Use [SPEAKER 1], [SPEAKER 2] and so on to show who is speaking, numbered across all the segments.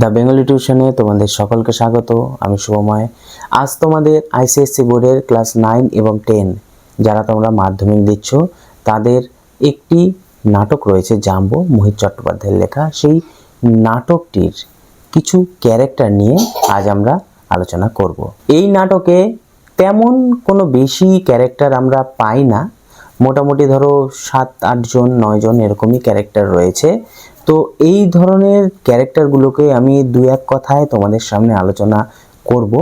[SPEAKER 1] The Bengali টিউশনে তোমাদের সকলকে স্বাগত, আমি শুভময়। আজ তোমাদের আইসিএসসি বোর্ডের ক্লাস নাইন এবং টেন, যারা তোমরা মাধ্যমিক দিচ্ছ, তাদের একটি নাটক রয়েছে জাম্বো, মোহিত চট্টোপাধ্যায়ের লেখা। সেই নাটকটির কিছু ক্যারেক্টার নিয়ে আজ আমরা আলোচনা করব। এই নাটকে তেমন কোনো বেশি ক্যারেক্টার আমরা পাই না। মোটামুটি ধরো সাত আটজন নয়জন এরকমই ক্যারেক্টার রয়েছে। তো এই ধরনের ক্যারেক্টারগুলোকে আমি দু এক কথায় তোমাদের সামনে আলোচনা করব।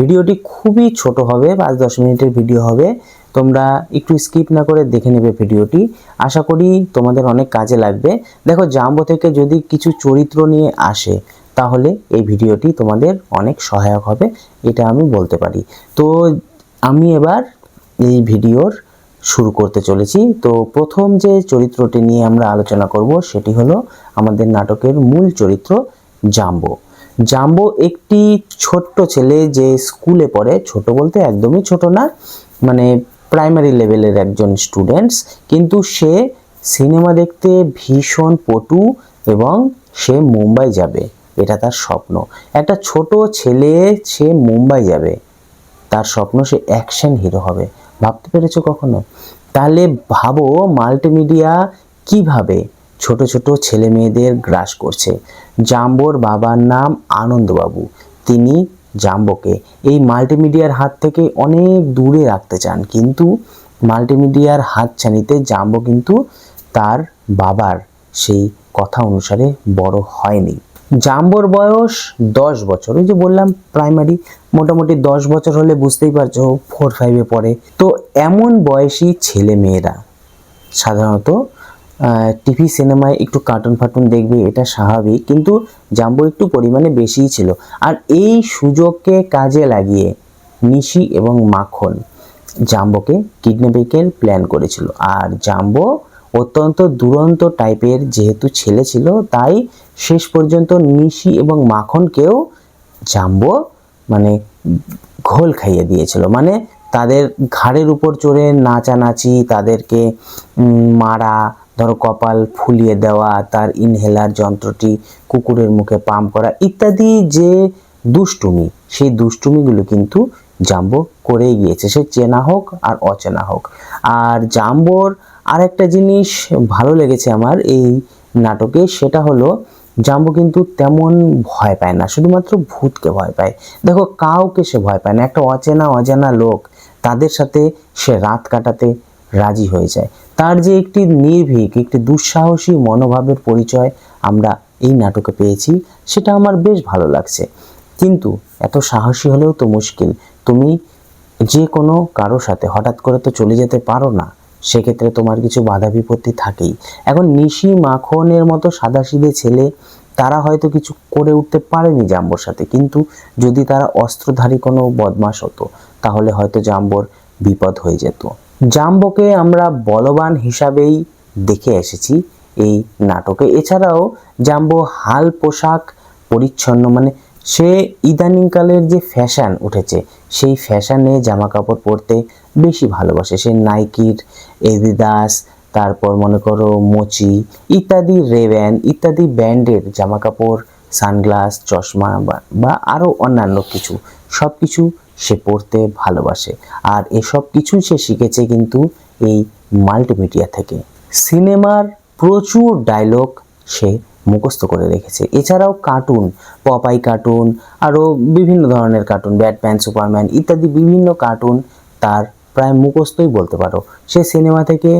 [SPEAKER 1] ভিডিওটি খুবই ছোট হবে, পাঁচ দশ মিনিটের ভিডিও হবে। তোমরা একটু স্কিপ না করে দেখে নেবে ভিডিওটি। আশা করি তোমাদের অনেক কাজে লাগবে। দেখো, জাম্বো থেকে যদি কিছু চরিত্র নিয়ে আসে, তাহলে এই ভিডিওটি তোমাদের অনেক সহায়ক হবে, এটা আমি বলতে পারি। তো আমি এবার এই ভিডিওর শুরু করতে চলেছি। তো প্রথম যে চরিত্রটি নিয়ে আমরা আলোচনা করব সেটি হলো আমাদের নাটকের মূল চরিত্র জাম্বো। জাম্বো একটি ছোট্ট ছেলে যে স্কুলে পড়ে, ছোট বলতে একদমই ছোট না মানে প্রাইমারি লেভেলের একজন স্টুডেন্টস কিন্তু সে সিনেমা দেখতে ভীষণ পটু এবং সে মুম্বাই যাবে, এটা তার স্বপ্ন। একটা ছোট ছেলে, সে মুম্বাই যাবে, তার স্বপ্ন সে অ্যাকশন হিরো হবে। ভাবতে পেরেছ কখনো? তাহলে ভাবো মাল্টিমিডিয়া কীভাবে ছোট ছোট ছেলে মেয়েদের গ্রাস করছে। জাম্বোর বাবার নাম আনন্দবাবু, তিনি জাম্বোকে। এই মাল্টিমিডিয়ার হাত থেকে অনেক দূরে রাখতে চান, কিন্তু মাল্টিমিডিয়ার হাতছানিতে জাম্বো কিন্তু তার বাবার সেই কথা অনুসারে বড় হয়নি। জাম্বোর বয়স দশ বছর। ওই যে বললাম প্রাইমারি মোটামুটি দশ বছর হলে বুঝতেই পারছ ফোর ফাইভে পড়ে। তো এমন বয়সী ছেলে মেয়েরা, সাধারণত টিভি সিনেমায় একটু কার্টুন ফাটুন দেখবে, এটা স্বাভাবিক। কিন্তু জাম্বো একটু পরিমাণে বেশিই ছিল। আর এই সুযোগকে কাজে লাগিয়ে নিশি এবং মাখন জাম্বোকে কিডন্যাপিংয়ের প্ল্যান করেছিল। আর জাম্বো অত্যন্ত দুরন্ত টাইপের যেহেতু ছেলে ছিল, তাই শেষ পর্যন্ত নিশি এবং মাখনকেও জাম্বো মানে ঘোল খাইয়ে দিয়েছিল। মানে তাদের ঘাড়ের উপর চড়ে নাচানাচি, তাদেরকে মারা, ধরো কপাল ফুলিয়ে দেওয়া, তার ইনহেলার যন্ত্রটি কুকুরের মুখে পাম্প করা ইত্যাদি যে দুষ্টুমি, সেই দুষ্টুমিগুলো কিন্তু জাম্বো করেই গিয়েছে। সে চেনা হোক আর অচেনা হোক। আর জাম্বোর আর একটা জিনিস ভালো লেগেছে আমার এই নাটকে, সেটা হলো জাম্বো কিন্তু তেমন ভয় পায় না, শুধুমাত্র ভূতকে ভয় পায়। দেখো, কাউকে সে ভয় পায় না, একটা অচেনা, অজানা লোক, তাদের সাথে সে রাত কাটাতে রাজি হয়ে যায়। তার যে একটি নির্ভীক, একটি দুঃসাহসী মনোভাবের পরিচয় আমরা এই নাটকে পেয়েছি, সেটা আমার বেশ ভালো লাগছে। কিন্তু এত সাহসী হলেও তো মুশকিল। তুমি যে কোনো কারও সাথে হঠাৎ করে তো চলে যেতে পারো না। সেক্ষেত্রে তোমার কিছু বাধা বিপত্তি থাকেই। এখন নিশি মাখনের মতো সাদাসিধে ছেলে, তারা হয়তো কিছু করে উঠতে পারেনি জাম্বোর সাথে। কিন্তু যদি তারা অস্ত্রধারী কোনো বদমাস হতো, তাহলে হয়তো জাম্বোর বিপদ হয়ে যেত। জাম্বোকে আমরা বলবান হিসাবেই দেখে এসেছি এই নাটকে। এছাড়াও জাম্বো হাল পোশাক পরিচ্ছন্ন মানে সে ইদানিংকালের যে ফ্যাশন উঠেছে, সেই ফ্যাশনে জামা কাপড় পরতে বেশি ভালোবাসে। সে নাইকির এডিদাস তারপর মনে করো মোচি, ইত্যাদি রেভ্যান ইত্যাদি ব্র্যান্ডের জামা কাপড় সানগ্লাস, চশমা বা আরও অন্যান্য কিছু। সব কিছু সে পড়তে ভালোবাসে। আর এসব কিছুই সে শিখেছে কিন্তু এই মাল্টিমিডিয়া থেকে। সিনেমার প্রচুর ডায়লগ সে মুখস্থ করে রেখেছে। এছাড়াও কার্টুন পপাই কার্টুন আরও বিভিন্ন ধরনের কার্টুন ব্যাটম্যান সুপারম্যান ইত্যাদি বিভিন্ন কার্টুন তার প্রায় মুখস্থই বলতে পারো। সে সিনেমা থেকে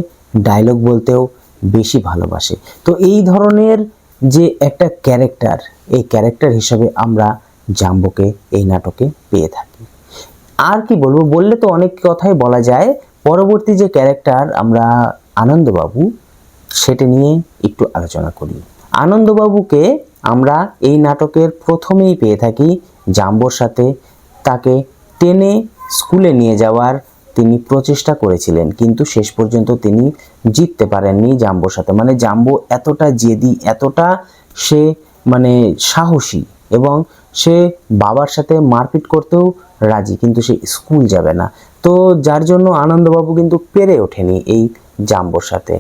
[SPEAKER 1] ডায়লগ বলতেও বেশি ভালোবাসে। তো এই ধরনের যে একটা ক্যারেক্টার এই ক্যারেক্টার হিসাবে আমরা জাম্বোকে এই নাটকে পেয়ে থাকি। আর কি বলব, বললে তো অনেক কথাই বলা যায়। পরবর্তী যে ক্যারেক্টার আমরা আনন্দবাবু, সেটা নিয়ে একটু আলোচনা করি। আনন্দবাবুকে আমরা এই নাটকের প্রথমেই পেয়ে থাকি জাম্বোর সাথে। তাকে টেনে স্কুলে নিয়ে যাওয়ার তিনি প্রচেষ্টা করেছিলেন, কিন্তু শেষ পর্যন্ত তিনি জিততে পারেননি জাম্বোর সাথে। মানে জাম্বো এতটা জেদি, এতটা সে মানে সাহসী এবং সে বাবার সাথে মারপিট করতেও রাজি, কিন্তু সে স্কুল যাবে না। তো যার জন্য আনন্দবাবু কিন্তু পেরে ওঠেনি এই জাম্বোর সাথে।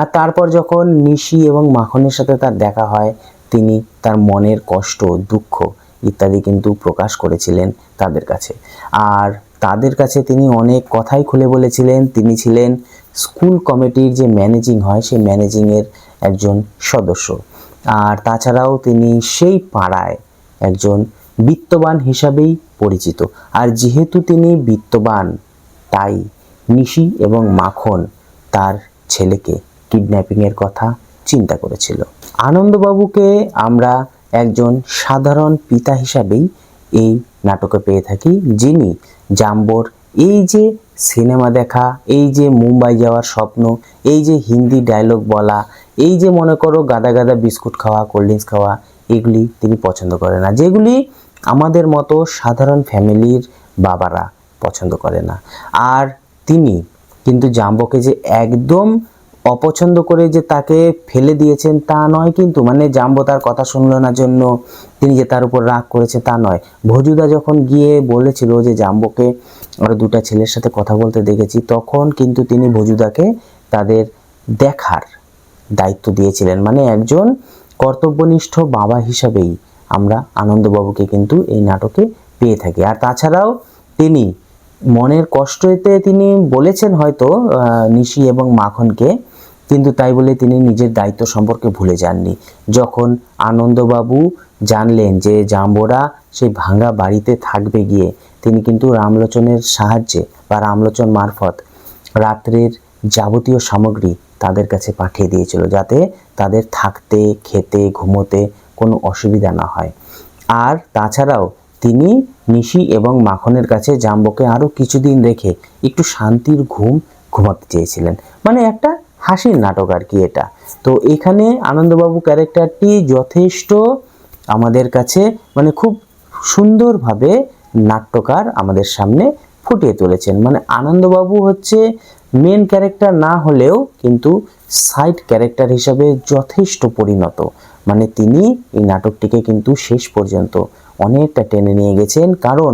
[SPEAKER 1] আর তারপর যখন নিশি এবং মাখনের সাথে তার দেখা হয়, তিনি তার মনের কষ্ট, দুঃখ ইত্যাদি কিন্তু প্রকাশ করেছিলেন তাদের কাছে। আর তাদের কাছে তিনি অনেক কথাই খুলে বলেছিলেন। তিনি ছিলেন স্কুল কমিটির যে ম্যানেজিং হয়, সেই ম্যানেজিংয়ের একজন সদস্য। আর তাছাড়াও তিনি সেই পাড়ায় একজন বিত্তবান হিসাবেই পরিচিত। আর যেহেতু তিনি বিত্তবান, তাই নিশি এবং মাখন তার ছেলেকে কিডন্যাপিংয়ের কথা চিন্তা করেছিল। আনন্দবাবুকে আমরা একজন সাধারণ পিতা হিসাবেই এই নাটকে পেয়ে থাকি, যিনি জাম্বোর এই যে সিনেমা দেখা, এই যে মুম্বাই যাওয়ার স্বপ্ন, এই যে হিন্দি ডায়লগ বলা, এই যে মনে করো গাদা গাদা বিস্কুট খাওয়া কোল্ড ড্রিঙ্কস খাওয়া, এগুলি তিনি পছন্দ করে না। যেগুলি আমাদের মতো সাধারণ ফ্যামিলির বাবারা পছন্দ করে না। আর তিনি কিন্তু জাম্বোকে যে একদম অপছন্দ করে যে তাকে ফেলে দিয়েছেন তা নয় কিন্তু মানে জাম্বো তার কথা শুনল না জন্য তিনি যে তার উপর রাগ করেছে তা নয়। ভজুদা যখন গিয়ে বলেছিল যে জাম্বোকে আমরা দুটা ছেলের সাথে কথা বলতে দেখেছি, তখন কিন্তু তিনি ভজুদাকে তাদের দেখার দায়িত্ব দিয়েছিলেন। মানে একজন কর্তব্যনিষ্ঠ বাবা হিসাবেই আমরা আনন্দবাবুকে কিন্তু এই নাটকে পেয়ে থাকি। আর তাছাড়াও তিনি মনের কষ্টতে তিনি বলেছেন হয়তো নিশি এবং মাখনকে কিন্তু তাই বলে তিনি নিজের দায়িত্ব সম্পর্কে ভুলে যাননি। যখন আনন্দবাবু জানলেন যে জাম্বোরা সেই ভাঙা বাড়িতে থাকবে গিয়ে, তিনি কিন্তু রামলোচনের সাহায্যে বা রামলোচন মারফত রাত্রের যাবতীয় সামগ্রী তাদের কাছে পাঠিয়ে দিয়েছিল যাতে তাদের থাকতে, খেতে, ঘুমোতে কোনো অসুবিধা না হয়। আর তাছাড়াও তিনি নিশি এবং মাখনের কাছে জাম্বোকে আরও কিছুদিন রেখে একটু শান্তির ঘুম ঘুমাতে চেয়েছিলেন। মানে একটা হাসির নাটক আর কি এটা। তো এখানে আনন্দবাবু ক্যারেক্টারটি যথেষ্ট আমাদের কাছে মানে খুব সুন্দরভাবে নাট্যকার আমাদের সামনে ফুটিয়ে তুলেছেন। মানে আনন্দবাবু হচ্ছে মেন ক্যারেক্টার না হলেও কিন্তু সাইড ক্যারেক্টার হিসাবে যথেষ্ট পরিণত। মানে তিনি এই নাটকটিকে কিন্তু শেষ পর্যন্ত অনেকটা টেনে নিয়ে গেছেন। কারণ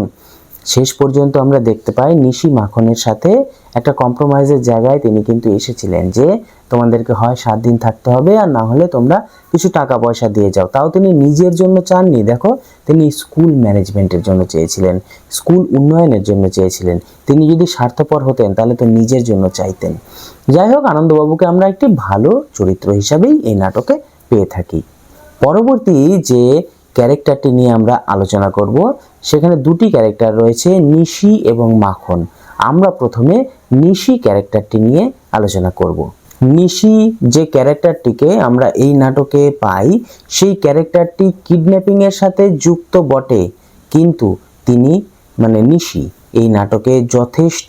[SPEAKER 1] শেষ পর্যন্ত আমরা দেখতে পাই নিশি মাখনের সাথে একটা কম্প্রোমাইজের জায়গায় তিনি কিন্তু এসেছিলেন যে তোমাদেরকে হয় সাত দিন থাকতে হবে আর না হলে তোমরা কিছু টাকা পয়সা দিয়ে যাও। তাও তিনি নিজের জন্য চাননি। দেখো, তিনি স্কুল ম্যানেজমেন্টের জন্য চেয়েছিলেন স্কুল উন্নয়নের জন্য চেয়েছিলেন। তিনি যদি স্বার্থপর হতেন, তাহলে তো নিজের জন্য চাইতেন। যাই হোক, আনন্দবাবুকে আমরা একটি ভালো চরিত্র হিসাবেই এই নাটকে পেয়ে থাকি। পরবর্তী যে ক্যারেক্টারটি নিয়ে আমরা আলোচনা করব। সেখানে দুটি ক্যারেক্টার রয়েছে, নিশি এবং মাখন। আমরা প্রথমে নিশি ক্যারেক্টারটি নিয়ে আলোচনা করব। নিশি যে ক্যারেক্টারটিকে আমরা এই নাটকে পাই, সেই ক্যারেক্টারটি কিডন্যাপিং এর সাথে যুক্ত বটে। কিন্তু তিনি মানে নিশি, এই নাটকে যথেষ্ট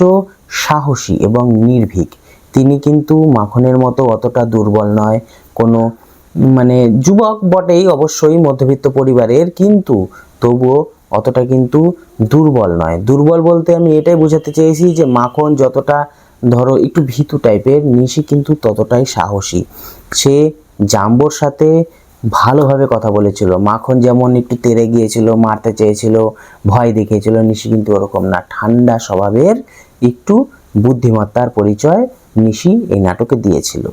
[SPEAKER 1] সাহসী এবং নির্ভীক। তিনি কিন্তু মাখনের মতো অতটা দুর্বল নয়, কোনো মানে যুবক বটেই অবশ্যই মধ্যবিত্ত পরিবারের, কিন্তু তবুও অতটা কিন্তু দুর্বল নয়। দুর্বল বলতে আমি এটাই বোঝাতে চেয়েছি যে মাখন যতটা ধরো একটু ভীতু টাইপের, নিশি কিন্তু ততটাই সাহসী। সে জাম্বোর সাথে ভালোভাবে কথা বলেছিল। মাখন যেমন একটু তেড়ে গিয়েছিল, মারতে চেয়েছিল, ভয় দেখিয়েছিল, নিশি কিন্তু ওরকম না। ঠান্ডা স্বভাবের একটু বুদ্ধিমত্তার পরিচয় নিশি এই নাটকে দিয়েছিল।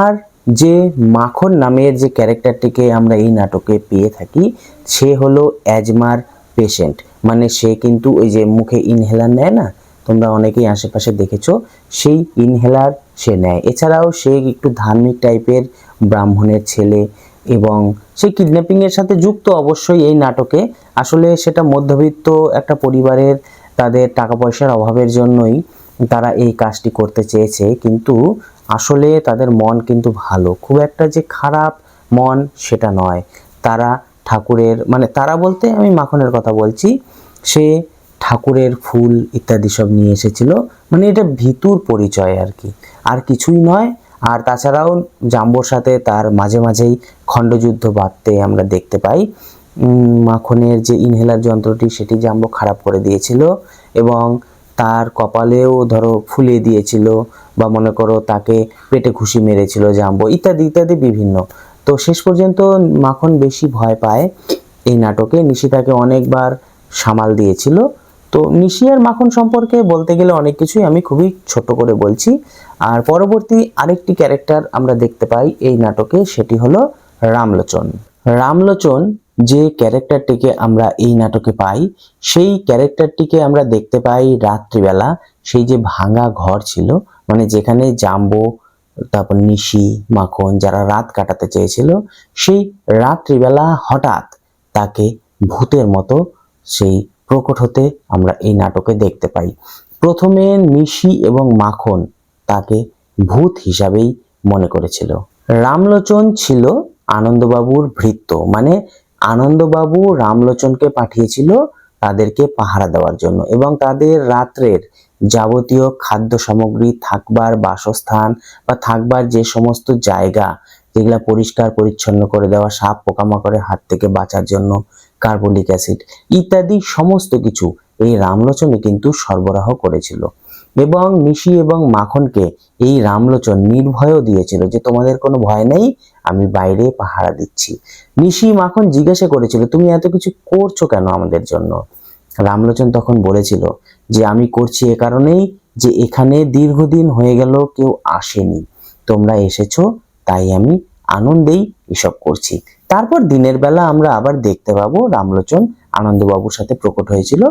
[SPEAKER 1] আর যে মাখন নামের যে ক্যারেক্টারটিকে আমরা এই নাটকে পেয়ে থাকি, সে হলো অ্যাজমার পেশেন্ট। মানে সে কিন্তু ওই যে মুখে ইনহেলার নেয় না? তোমরা অনেকেই আশেপাশে দেখেছ, সেই ইনহেলার সে নেয়। এছাড়াও সে একটু ধার্মিক টাইপের ব্রাহ্মণের ছেলে এবং সে কিডন্যাপিংয়ের সাথে যুক্ত অবশ্যই এই নাটকে। আসলে সেটা মধ্যবিত্ত একটা পরিবারের তাদের টাকা পয়সার অভাবের জন্যই তারা এই কাজটি করতে চেয়েছে। কিন্তু আসলে তাদের মন কিন্তু ভালো। খুব একটা যে খারাপ মন সেটা নয়। তারা ঠাকুরের মানে তারা বলতে আমি মাখনের কথা বলছি, সে ঠাকুরের ফুল ইত্যাদি সব নিয়ে এসেছিল। মানে এটা ভিতুর পরিচয় আর কি। আর কিছুই নয়। আর তাছাড়াও জাম্বোর সাথে তার মাঝে মাঝেই খণ্ডযুদ্ধ বাঁধতে আমরা দেখতে পাই। মাখনের যে ইনহেলার যন্ত্রটি, সেটি জাম্বো খারাপ করে দিয়েছিল এবং তার কপালেও ধরো ফুলিয়ে দিয়েছিল বা মনে করো তাকে পেটে ঘুষি মেরেছিল, জাম্বো ইত্যাদি ইত্যাদি বিভিন্ন। তো শেষ পর্যন্ত মাখন বেশি ভয় পায় এই নাটকে। নিশি তাকে অনেকবার সামাল দিয়েছিল। তো নিশি আর মাখন সম্পর্কে বলতে গেলে অনেক কিছুই আমি খুবই ছোট করে বলছি। আর পরবর্তী আরেকটি ক্যারেক্টার আমরা দেখতে পাই এই নাটকে, সেটি হলো রামলোচন। রামলোচন যে ক্যারেক্টারটিকে আমরা এই নাটকে পাই, সেই ক্যারেক্টারটিকে আমরা দেখতে পাই রাত্রিবেলা। সেই যে ভাঙা ঘর ছিল মানে যেখানে জাম্বো, তারপর নিশি, মাখন যারা রাত কাটাতে চেয়েছিল, সেই রাত্রিবেলা হঠাৎ তাকে ভূতের মতো সেই প্রকট হতে আমরা এই নাটকে দেখতে পাই। প্রথমে নিশি এবং মাখন তাকে ভূত হিসাবেই মনে করেছিল। রামলোচন ছিল আনন্দবাবুর ভৃত্য মানে আনন্দবাবু রামলোচনকে পাঠিয়েছিল তাদেরকে পাহারা দেওয়ার জন্য এবং তাদের রাত্রের যাবতীয় খাদ্য সামগ্রী, থাকবার বাসস্থান বা থাকবার যে সমস্ত জায়গা যেগুলা পরিষ্কার, পরিচ্ছন্ন করে দেওয়া, সাপ পোকামাকড়ের হাত থেকে বাঁচার জন্য কার্বলিক অ্যাসিড ইত্যাদি সমস্ত কিছু এই রামলোচনে কিন্তু সরবরাহ করেছিল। এবং নিশি এবং মাখনকে এই রামলোচন নির্ভয়ও দিয়েছিল যে তোমাদের কোনো ভয় নেই আমি বাইরে পাহারা দিচ্ছি। নিশি মাখন জিজ্ঞাসা করেছিল, তুমি এত কিছু করছ কেন আমাদের জন্য? রামলোচন তখন বলেছিল যে, আমি করছি এ কারণেই যে এখানে দীর্ঘদিন হয়ে গেল, কেউ আসেনি। তোমরা এসেছ, তাই আমি আনন্দেই এসব করছি। তারপর দিনের বেলা আমরা আবার দেখতে পাবো রামলোচন আনন্দবাবুর সাথে প্রকট হয়েছিল।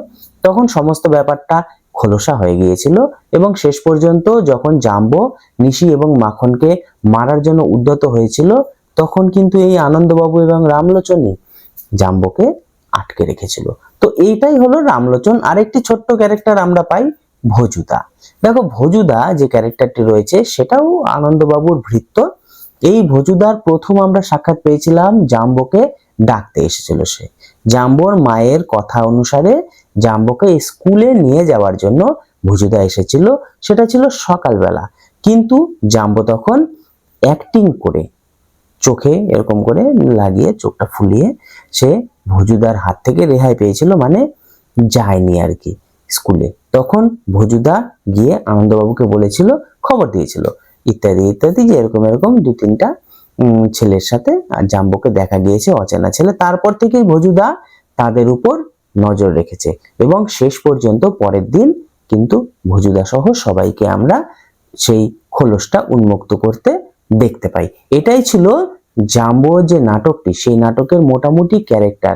[SPEAKER 1] তখন সমস্ত ব্যাপারটা খোলসা হয়ে গিয়েছিল এবং শেষ পর্যন্ত যখন জাম্বো, নিশি এবং মাখনকে মারার জন্য উদ্যত হয়েছিল, তখন কিন্তু এই আনন্দবাবু এবং রামলোচনই জাম্বোকে আটকে রেখেছিল। তো এইটাই হলো রামলোচন। আরেকটি ছোট্ট ক্যারেক্টার আমরা পাই ভজুদা। দেখো, ভজুদা যে ক্যারেক্টারটি রয়েছে, সেটাও আনন্দবাবুর ভৃত্য। এই ভজুদার প্রথম আমরা সাক্ষাৎ পেয়েছিলাম জাম্বোকে ডাকতে এসেছিল সে। জাম্বোর মায়ের কথা অনুসারে জাম্বোকে স্কুলে নিয়ে যাওয়ার জন্য ভুজুদা এসেছিল, সেটা ছিল সকালবেলা। কিন্তু জাম্বো তখন অ্যাক্টিং করে, চোখে এরকম করে লাগিয়ে, চোখটা ফুলিয়ে সে ভুজুদার হাত থেকে রেহাই পেয়েছিল মানে যায়নি আর কি স্কুলে। তখন ভুজুদা গিয়ে আনন্দবাবুকে বলেছিল, খবর দিয়েছিল, ইত্যাদি ইত্যাদি, যে এরকম এরকম দু তিনটা ছেলের সাথে জাম্বোকে দেখা গিয়েছে, অচেনা ছেলে। তারপর থেকেই ভজুদা তাদের উপর নজর রেখেছে। এবং শেষ পর্যন্ত পরের দিন কিন্তু ভজুদা সহ সবাইকে আমরা সেই খোলসটা উন্মুক্ত করতে দেখতে পাই। এটাই ছিল জাম্বো যে নাটকটি, সেই নাটকের মোটামুটি ক্যারেক্টার।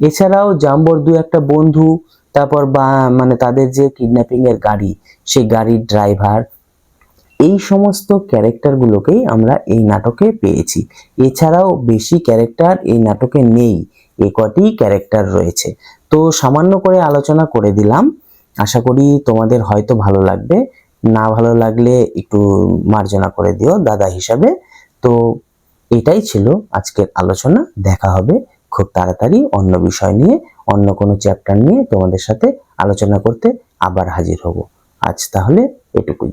[SPEAKER 1] এছাড়াও জাম্বোর দু একটা বন্ধু, তারপর বা মানে তাদের যে কিডন্যাপিং এর গাড়ি, সেই গাড়ির ড্রাইভার, এই সমস্ত ক্যারেক্টারগুলোকেই আমরা এই নাটকে পেয়েছি। এছাড়াও বেশি ক্যারেক্টার এই নাটকে নেই। এ কটি ক্যারেক্টার রয়েছে। তো সামান্য করে আলোচনা করে দিলাম। আশা করি তোমাদের হয়তো ভালো লাগবে। না ভালো লাগলে একটু মার্জনা করে দিও দাদা হিসাবে। তো এটাই ছিল আজকের আলোচনা। দেখা হবে খুব তাড়াতাড়ি অন্য বিষয় নিয়ে, অন্য কোনো চ্যাপ্টার নিয়ে তোমাদের সাথে আলোচনা করতে আবার হাজির হব। আজ তাহলে এটুকুই।